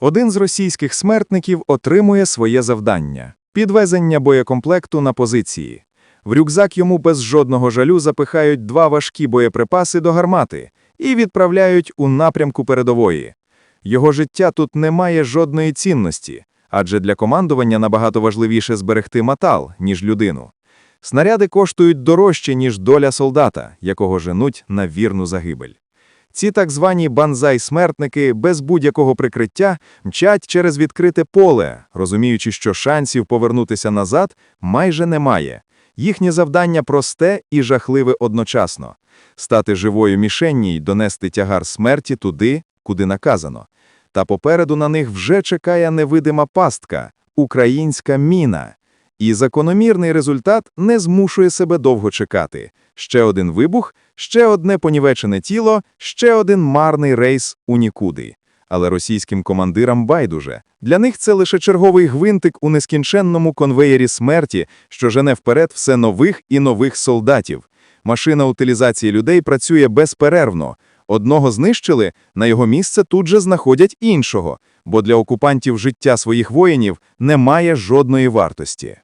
Один з російських смертників отримує своє завдання – підвезення боєкомплекту на позиції. В рюкзак йому без жодного жалю запихають два важкі боєприпаси до гармати і відправляють у напрямку передової. Його життя тут не має жодної цінності, адже для командування набагато важливіше зберегти метал, ніж людину. Снаряди коштують дорожче, ніж доля солдата, якого женуть на вірну загибель. Ці так звані банзай-смертники без будь-якого прикриття мчать через відкрите поле, розуміючи, що шансів повернутися назад майже немає. Їхнє завдання просте і жахливе одночасно – стати живою мішенні й донести тягар смерті туди, куди наказано. Та попереду на них вже чекає невидима пастка – українська міна. І закономірний результат не змушує себе довго чекати. Ще один вибух, ще одне понівечене тіло, ще один марний рейс у нікуди. Але російським командирам байдуже. Для них це лише черговий гвинтик у нескінченному конвеєрі смерті, що жене вперед все нових і нових солдатів. Машина утилізації людей працює безперервно. Одного знищили, на його місце тут же знаходять іншого, бо для окупантів життя своїх воїнів не має жодної вартості.